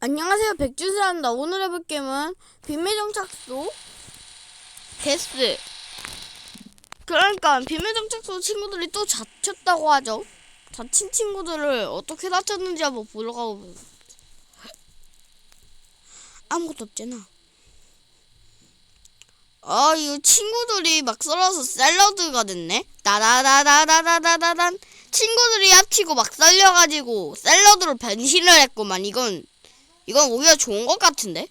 안녕하세요 백준수입니다. 오늘 해볼 게임은 비밀정착소 데스 그러니까 비밀정착소 친구들이 또 다쳤다고 하죠. 다친 친구들을 어떻게 다쳤는지 한번 보러 가보세요 아무것도 없잖아. 아 이거 친구들이 막 썰어서 샐러드가 됐네? 나다다다다다다단. 친구들이 합치고 막 썰려가지고 샐러드로 변신을 했구만 이건 이건 오히려 좋은 것 같은데?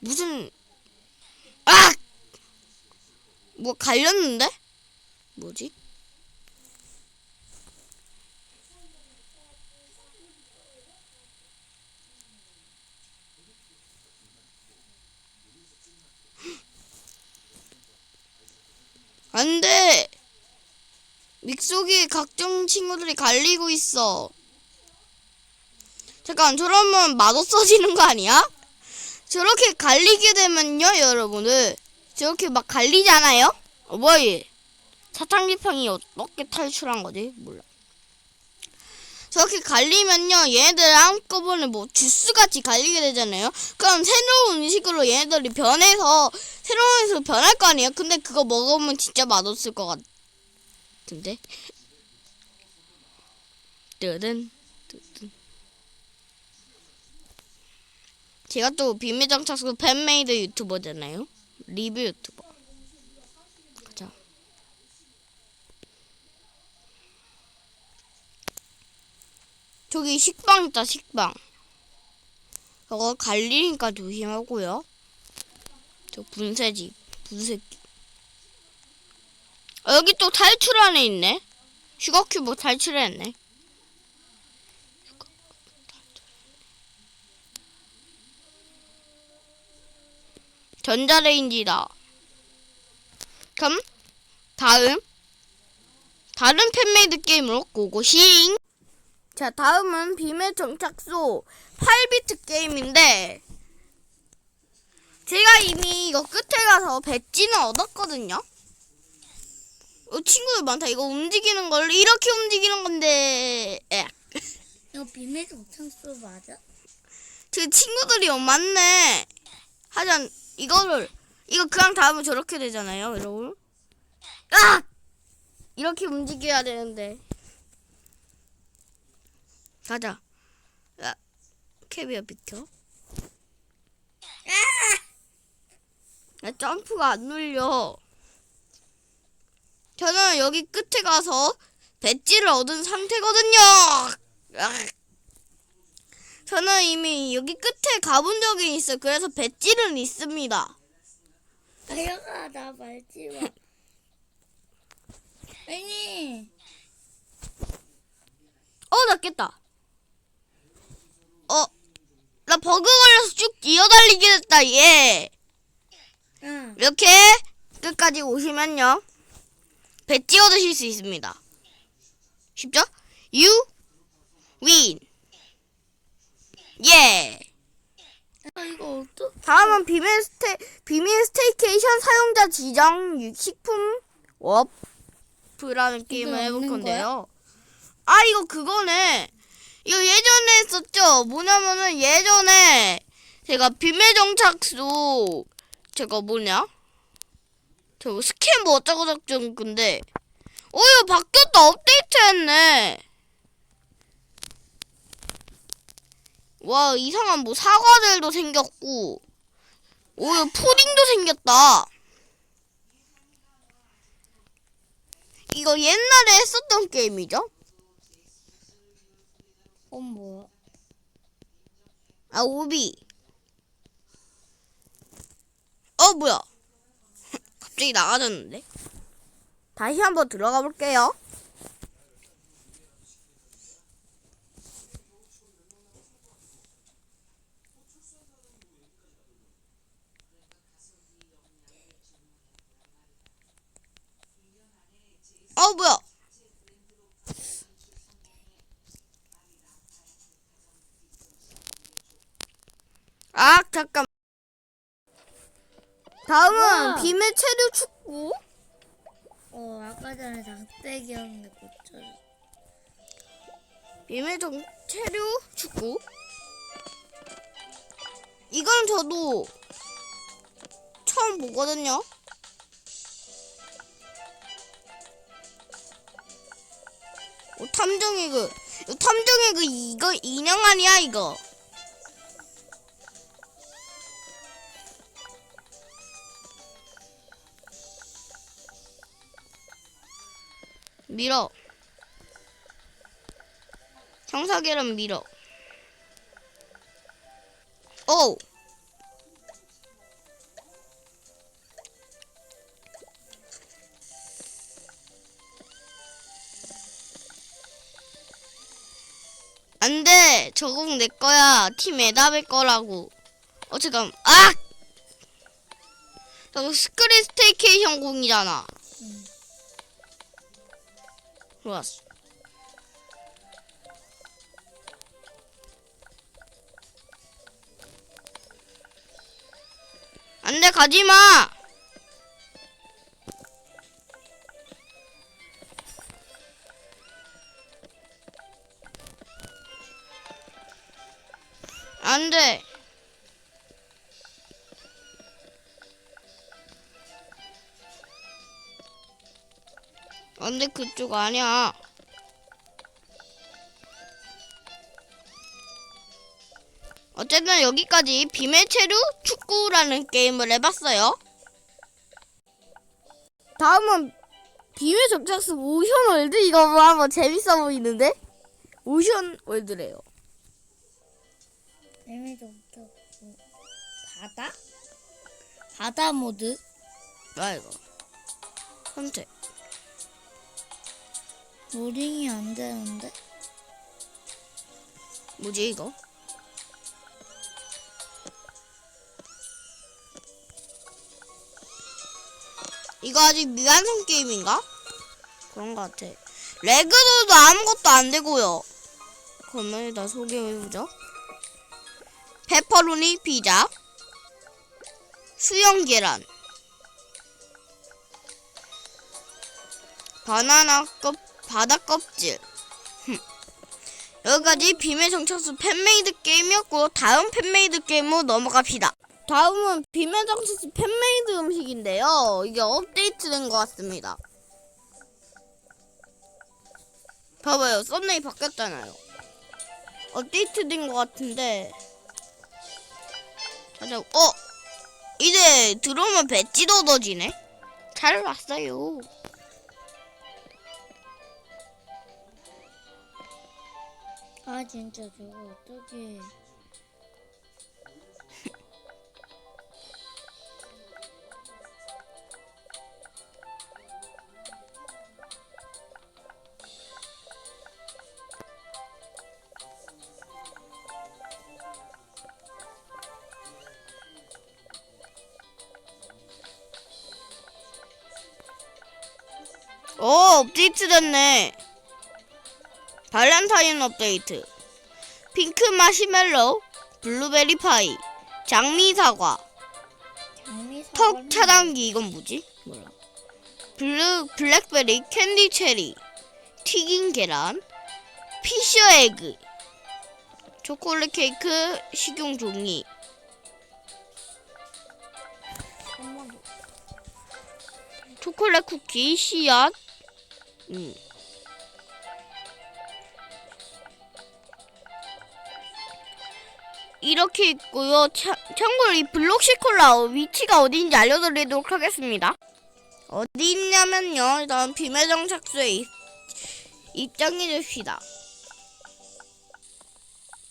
무슨 아! 뭐 갈렸는데? 뭐지? 안 돼! 믹속이 각종 친구들이 갈리고 있어. 잠깐, 저러면 맛없어지는 거 아니야? 저렇게 갈리게 되면요, 여러분들. 저렇게 막 갈리잖아요? 어, 뭐야, 얘. 사탕 지팡이 어떻게 탈출한 거지? 몰라. 저렇게 갈리면요, 얘네들 한꺼번에 뭐 주스같이 갈리게 되잖아요? 그럼 새로운 음식으로 얘네들이 변해서 새로운 음식으로 변할 거 아니에요? 근데 그거 먹으면 진짜 맛없을 것 같은데? 뜨든, 뜨든. 제가 또 비밀정착소 팬메이드 유튜버잖아요? 리뷰 유튜버. 저기 식빵 있다, 식빵. 저거 갈리니까 조심하고요. 저 분쇄지, 분쇄기. 어, 여기 또 탈출 안에 있네. 슈거큐브 탈출했네. 전자레인지다. 그럼 다음 다른 팬메이드 게임으로 고고싱. 자, 다음은 비밀 정착소 8비트 게임인데 제가 이미 이거 끝에 가서 배지는 얻었거든요. 어, 친구들 많다. 이거 움직이는 걸 이렇게 움직이는 건데 에. 이거 비밀 정착소 맞아? 제 친구들이 어 많네. 하여튼 이거를 이거 그냥 닿으면 저렇게 되잖아요, 여러분. 아! 이렇게 움직여야 되는데. 가자. 야, 캐비어 비켜. 야, 점프가 안 눌려. 저는 여기 끝에 가서 배지를 얻은 상태거든요. 아. 저는 이미 여기 끝에 가본 적이 있어요. 그래서 배지는 있습니다. 아영아 나 말지 마. 아니 어, 나 깼다. 어, 나 버그 걸려서 쭉 뛰어달리게 됐다, 얘. 응. 이렇게 끝까지 오시면요. 배지 얻으실 수 있습니다. 쉽죠? You win. 예. 아 이거 어떡? 다음은 비밀 스테 비밀 스테이케이션 사용자 지정 유- 식품 워프라는 게임을 이거 해볼 없는 건데요. 아 이거 그거네. 이거 예전에 했었죠. 뭐냐면은 예전에 제가 비밀 정착소 제가 뭐냐? 저거 스캔 뭐 어쩌고 저쩌고 근데 어 이거 바뀌었다 업데이트 했네. 와 이상한 뭐 사과들도 생겼고 오 이거 푸딩도 생겼다 이거 옛날에 했었던 게임이죠? 어 뭐야? 아 오비. 어 뭐야? 갑자기 나가졌는데? 다시 한번 들어가 볼게요. 어 뭐야 아 잠깐 다음은 우와. 빔의 체류 축구. 어 아까 전에 장대기였는데 고쳐. 빔의 정 체류 축구. 이건 저도 처음 보거든요. 어, 탐정의 그, 어, 탐정의 그 이거 인형 아니야 이거? 밀어. 청사계란 밀어. 오! 안 돼! 저공 내 거야. 팀 에답의 거라고. 어, 잠깐. 아! 저거 스크린 스테이케이션 공이잖아. 응. 좋았어. 안 돼, 가지 마! 안 돼, 그쪽 아니야. 어쨌든 여기까지 빔의 체류 축구라는 게임을 해봤어요. 다음은 빔의 정착수 오션 월드 이거 뭐 한번 재밌어 보이는데? 오션 월드래요. 좀 껴. 바다? 바다 모드? 아 이거 선택. 로딩이 안 되는데? 뭐지 이거? 이거 아직 미완성 게임인가? 그런 것 같아. 레그도 아무것도 안 되고요. 그러면 일단 소개해보죠. 페퍼로니 피자, 수영 계란, 바나나 껍 바다 껍질. 여기까지 빔의 정착수 팬메이드 게임이었고 다음 팬메이드 게임으로 넘어갑시다. 다음은 빔의 정착수 팬메이드 음식인데요. 이게 업데이트된 것 같습니다. 봐봐요. 썸네일 바뀌었잖아요. 업데이트된 것 같은데 찾아 어 이제 들어오면 배지도 얻어지네. 잘 왔어요. 아 진짜 저거 어떻게? 오 업데이트 됐네 발렌타인 업데이트 핑크 마시멜로 블루베리 파이 장미 사과 턱 차단기 이건 뭐지? 몰라. 블루 블랙베리 캔디 체리 튀긴 계란 피셔 에그 초콜릿 케이크 식용 종이. 초콜릿 쿠키 씨앗. 음. 이렇게 있고요. 차, 참고로 이 블록시콜라 위치가 어디인지 알려드리도록 하겠습니다. 어디 있냐면요. 일단 비매정 착수에 입, 입장해 줍시다.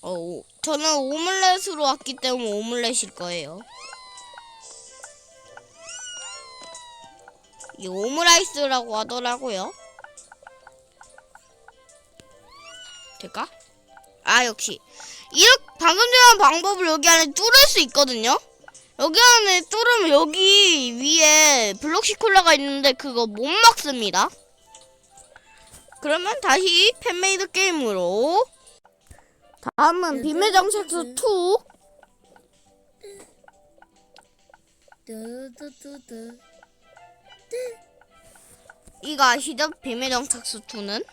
어, 저는 오믈렛으로 왔기 때문에 오믈렛일 거예요. 이 오므라이스라고 하더라고요. 될까? 아 역시 이렇게 방금 전에 방법을 여기 안에 뚫을 수 있거든요. 여기 안에 뚫으면 여기 위에 블록시콜라가 있는데 그거 못 막습니다. 그러면 다시 팬메이드 게임으로 다음은 빔의 정착수 2 뚜뚜뚜뚜. 이거 아시죠? 비밀 정착수 2는?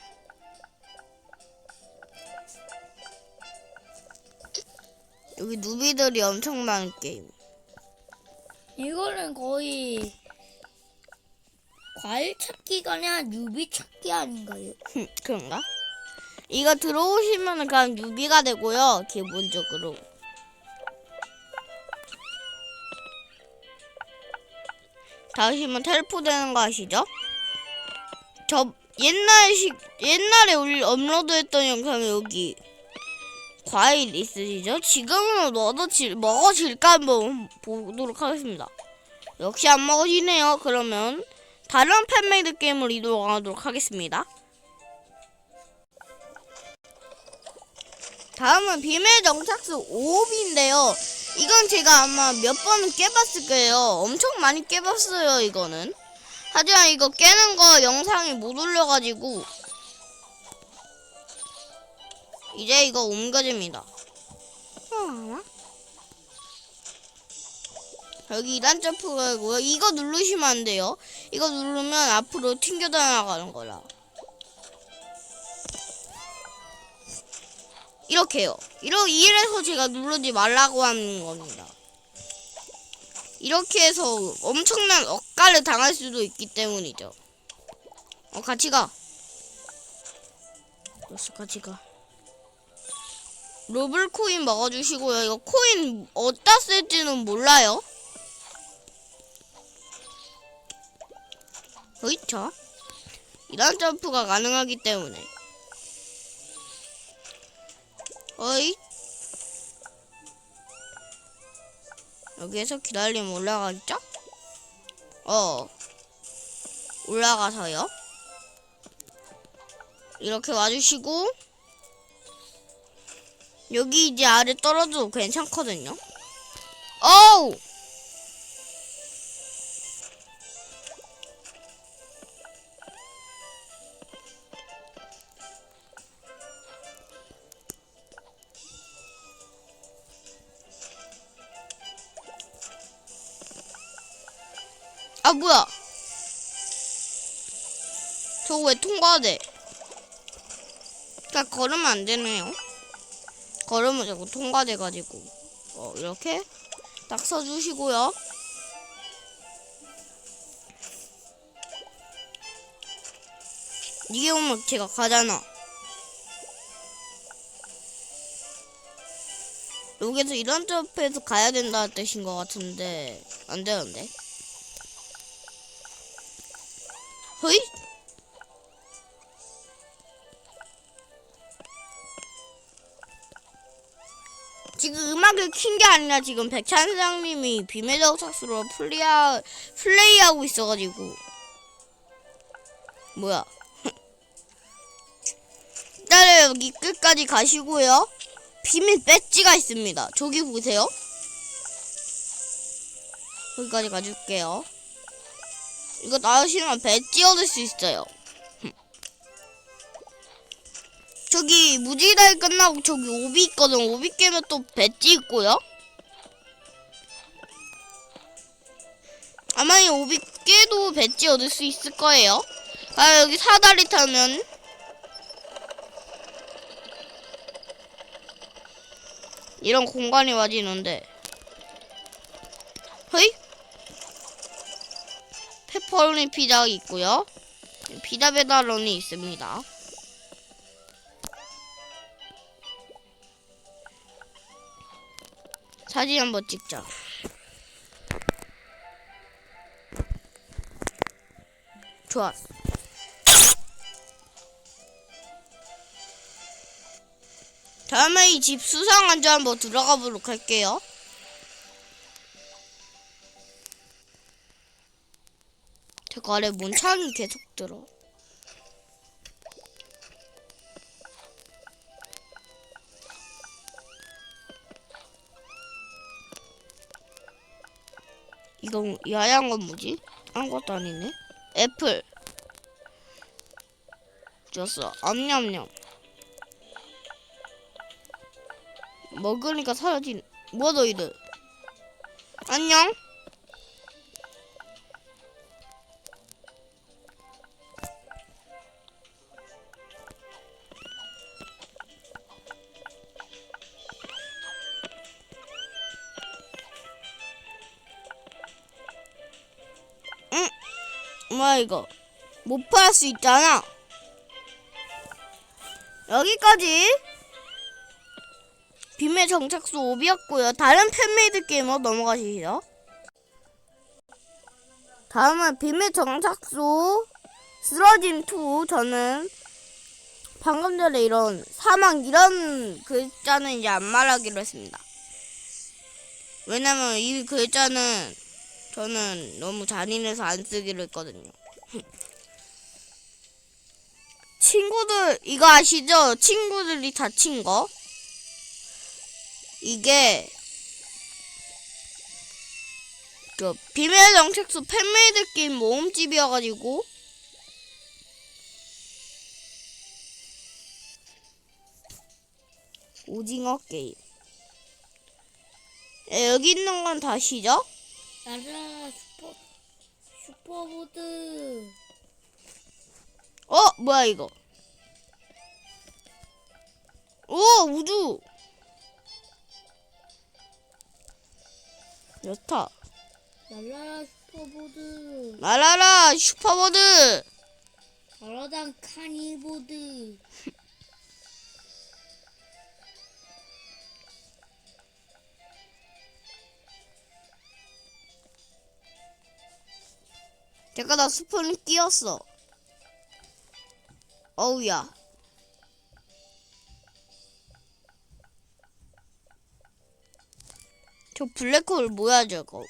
여기 누비들이 엄청 많은 게임. 이거는 거의 과일 찾기가 아니라 유비 찾기 아닌가요? 흠, 그런가? 이거 들어오시면 그냥 뉴비가 되고요. 기본적으로. 다시면 텔포 되는 거 아시죠? 저 옛날식 옛날에 우리 업로드했던 영상에 여기 과일 있으시죠? 지금은 얻어질 먹어질까 한번 보도록 하겠습니다. 역시 안 먹어지네요. 그러면 다른 팬메이드 게임을 이동하도록 하겠습니다. 다음은 비밀 정착수 5호비인데요. 이건 제가 아마 몇번 깨봤을 거예요. 엄청 많이 깨봤어요, 이거는. 하지만 이거 깨는 거 영상이 못 올려가지고 이제 이거 옮겨집니다. 여기 2단 점프가 있고요. 이거 누르시면 안 돼요. 이거 누르면 앞으로 튕겨 나가는 거라. 이렇게요. 이러, 이래서 제가 누르지 말라고 하는 겁니다. 이렇게 해서 엄청난 억가를 당할 수도 있기 때문이죠. 어, 같이 가. 같이 가. 로블 코인 먹어주시고요. 이거 코인 어디다 쓸지는 몰라요. 어이차. 이런 점프가 가능하기 때문에. 어이. 여기에서 기다리면 올라가겠죠? 어. 올라가서요. 이렇게 와주시고. 여기 이제 아래 떨어져도 괜찮거든요. 어우! 아 뭐야? 저거 왜 통과돼? 그러니까 걸으면 안 되네요. 걸으면 자꾸 통과돼가지고 어 이렇게 딱 써주시고요. 이게 오면 제가 가잖아. 여기서 이런 점프에서 가야 된다는 뜻인 것 같은데 안 되는데. 허이? 음악을 킨게 아니라 지금 백찬사장님이 비밀적 착수로 플레이하, 플레이하고 있어가지고. 뭐야? 일단은 여기 끝까지 가시고요. 비밀 배지가 있습니다. 저기 보세요. 여기까지 가줄게요. 이거 나오시면 배지 얻을 수 있어요 저기 무지다이 끝나고 저기 오비 있거든. 오비 깨면 또 배지 있고요. 아마 이 오비 깨도 배지 얻을 수 있을 거예요. 아 여기 사다리 타면 이런 공간이 와지는데 허이 페퍼로니 피자 있고요. 피자 배달원이 있습니다. 사진 한번 찍자. 좋았어. 다음에 이 집 수상 안주 한번 들어가 보도록 할게요. 제가 아래 문창이 계속 들어. 이 하얀 건 뭐지? 아무것도 아니네. 애플. 줬어. 암냠냠. 먹으니까 사라진 뭐야 너희들. 안녕. 뭐야 이거? 못 팔 수 있잖아. 여기까지. 빔의 정착수 5비였고요. 다른 팬메이드 게임으로 넘어가시죠. 다음은 빔의 정착수 쓰러짐 2 저는 방금 전에 이런 사망 이런 글자는 이제 안 말하기로 했습니다. 왜냐면 이 글자는 저는 너무 잔인해서 안 쓰기로 했거든요. 친구들 이거 아시죠? 친구들이 다친 거. 이게 그 비밀 정책수 팬메이드 게임 모음집이어가지고 오징어 게임. 예, 여기 있는 건 다시죠? 나라 슈퍼 슈퍼보드. 어 뭐야 이거 오 우주 좋다 나라 슈퍼보드. 날아라 슈퍼보드 바라당 카니보드. 잠깐 나 스푼 끼었어. 어우야. 저 블랙홀 뭐야 저거?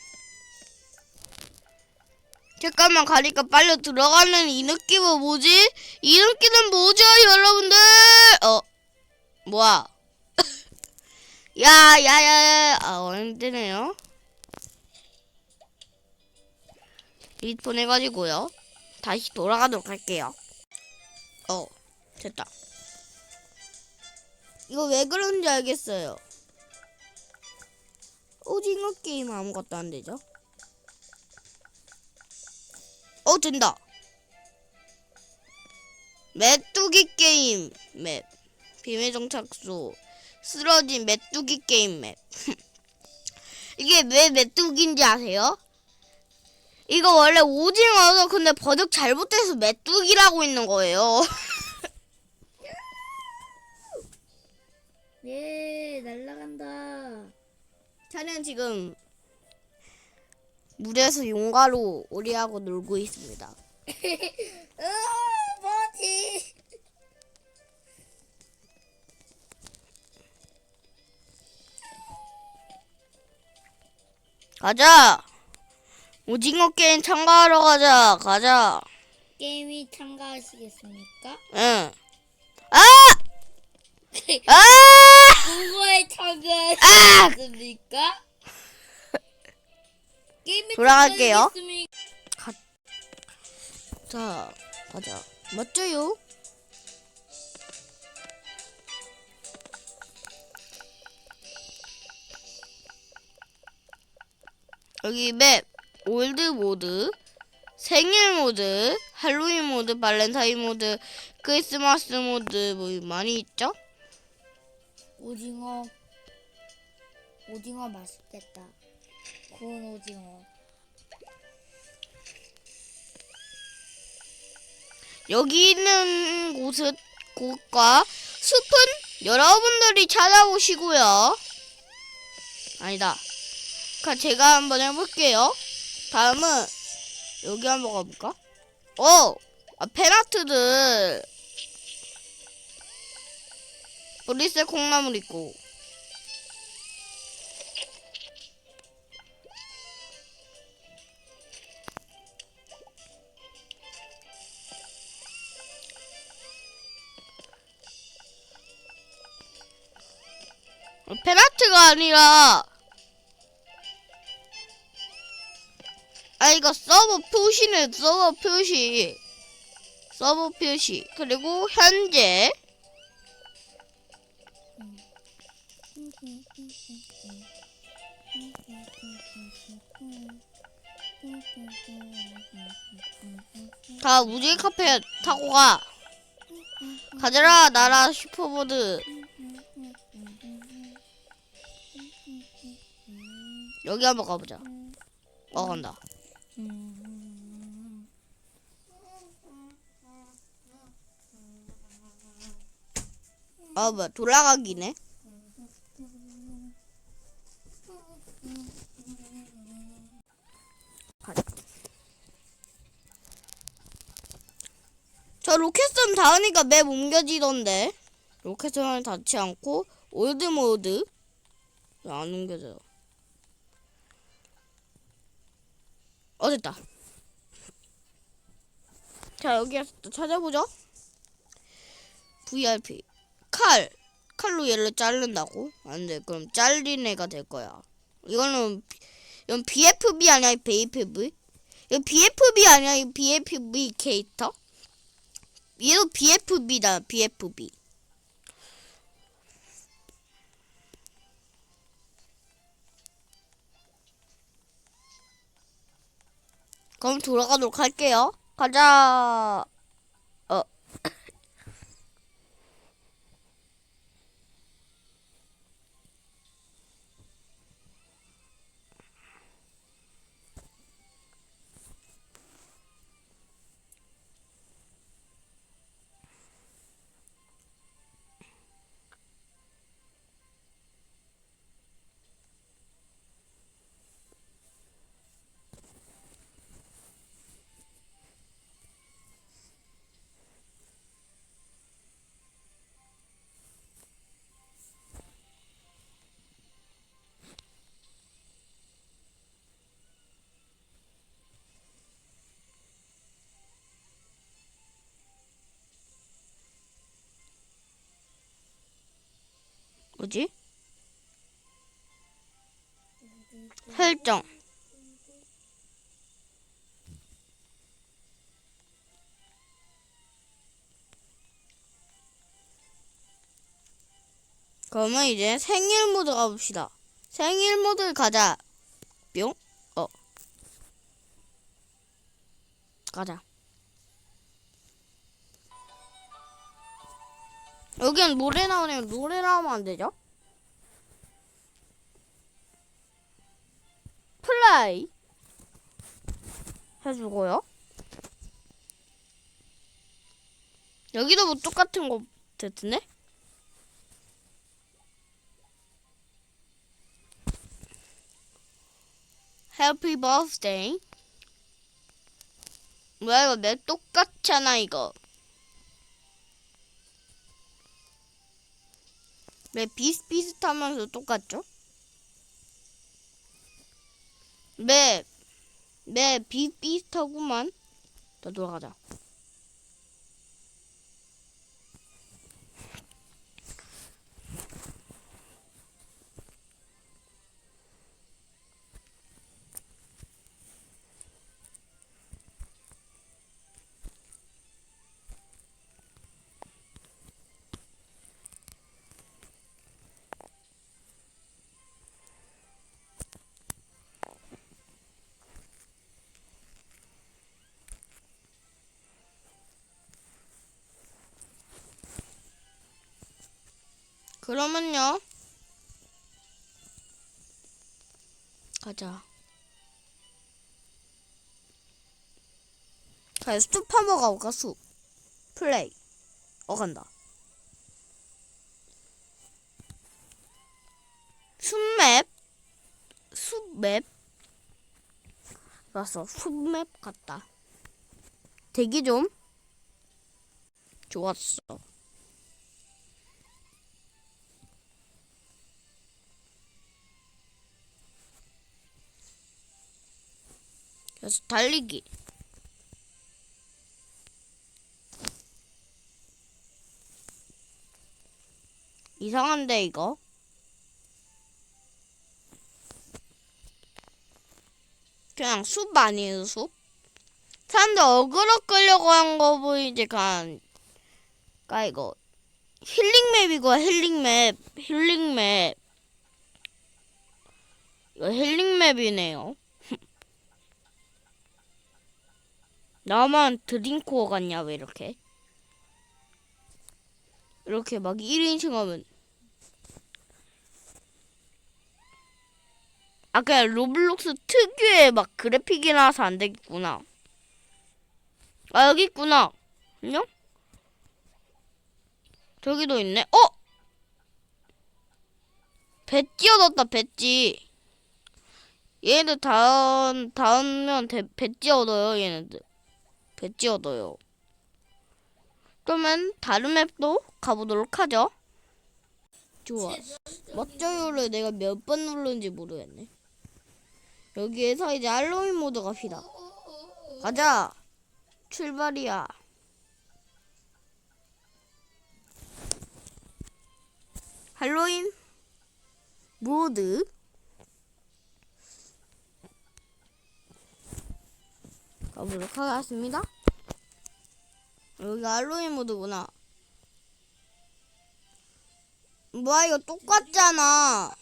잠깐만 가니까 빨리 들어가는 이 느낌은 뭐지? 이 느낌은 뭐죠 여러분들? 어? 뭐야? 야야야야. 아 어림되네요 리폰 해가지고요. 다시 돌아가도록 할게요. 어, 됐다. 이거 왜 그런지 알겠어요. 오징어 게임 아무것도 안 되죠? 어, 된다. 메뚜기 게임 맵. 비밀 정착소. 쓰러진 메뚜기 게임 맵. 이게 왜 메뚜기인지 아세요? 이거 원래 오징어도 근데 버득 잘못돼서 메뚜기라고 있는 거예요. 예, 날라간다. 저는 지금 물에서 용가로 오리하고 놀고 있습니다. 어, 뭐지? 가자. 오징어 게임 참가하러 가자. 가자. 게임이 참가하시겠습니까? 응. 아! 아! 그거에 참가하시겠습니까? 게임에 돌아갈게요. 참가하시겠습니까? 자, 가자. 맞죠요? 여기 맵 올드 모드, 생일 모드, 할로윈 모드, 발렌타인 모드, 크리스마스 모드 뭐 많이 있죠? 오징어 오징어 맛있겠다. 구운 오징어. 여기 있는 곳은 곳과 숲은 여러분들이 찾아보시고요. 아니다. 그 제가 한번 해볼게요. 다음은 여기 한번 가볼까? 어, 아, 팬아트들. 브리셀 콩나물 있고. 어, 팬아트가 아니라 아 이거 서버 표시네. 서버 표시. 서버 표시. 그리고 현재. 다 우주의 카페 타고 가. 가져라 나라 슈퍼보드. 여기 한번 가보자. 어 간다 음. 아, 뭐야, 돌아가기네. 저 로켓섬 다으니까 맵 옮겨지던데. 로켓섬을 닿지 않고, 올드 모드. 안 옮겨져요. 어 됐다. 자 여기에서 또 찾아보죠. VIP 칼 칼로 얘를 자른다고? 안돼 그럼 잘린 애가 될 거야. 이거는 비- 이건 BFB 아니야 BFV? 이거 BFB 아니야 이 BFV 캐릭터? 얘도 BFB다 BFB. 그럼 돌아가도록 할게요. 가자. 뭐지? 설정. 그러면 이제 생일 모드 가봅시다. 생일 모드 가자. 뿅. 어. 가자. 여기는 노래 나오네요. 노래 나오면 안 되죠? 플레이 해주고요. 여기도 뭐 똑같은 거 됐네? Happy birthday. 뭐야 이거 내 똑같잖아 이거. 왜 비슷비슷하면서 똑같죠? 맵, 맵 비슷비슷하구만. 자, 돌아가자. 그러면요. 가자. 자, 숲 한번 가볼까, 숲. 플레이. 어, 간다. 숲맵. 숲맵. 왔어. 숲맵 갔다. 대기 좀. 좋았어. 그래서 달리기. 이상한데 이거? 그냥 숲 아니에요 숲? 사람들 어그로 끌려고 한 거 보이지 간. 까 이거 힐링 맵이고 힐링 맵 힐링 맵 이거 힐링 맵이네요. 나만 드림코어 같냐 왜 이렇게? 이렇게 막 1인칭 하면. 아 그냥 로블록스 특유의 막 그래픽이 나와서 안 되겠구나. 아 여기 있구나. 안녕? 저기도 있네. 어? 배지 얻었다 배지. 얘네들 다음 다음면 대, 배지 얻어요 얘네들 얻어요. 그러면 다른 맵도 가보도록 하죠. 좋아. 멋져요를 내가 몇번 누른지 모르겠네. 여기에서 이제 할로윈 모드 갑시다. 가자. 출발이야. 할로윈 모드. 가보도록 하겠습니다. 여기 할로윈 모드구나. 뭐야 이거 똑같잖아.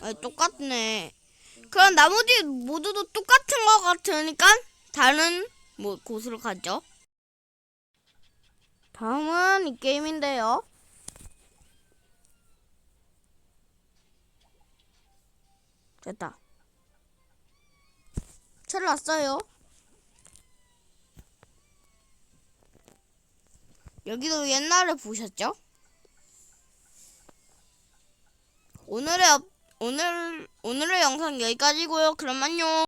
아니 똑같네. 그럼 나머지 모두도 똑같은 것 같으니까 다른 뭐 곳으로 가죠. 다음은 이 게임인데요. 됐다. 찾아왔어요. 여기도 옛날에 보셨죠? 오늘의 업- 오늘 오늘의 영상 여기까지고요. 그럼 안녕.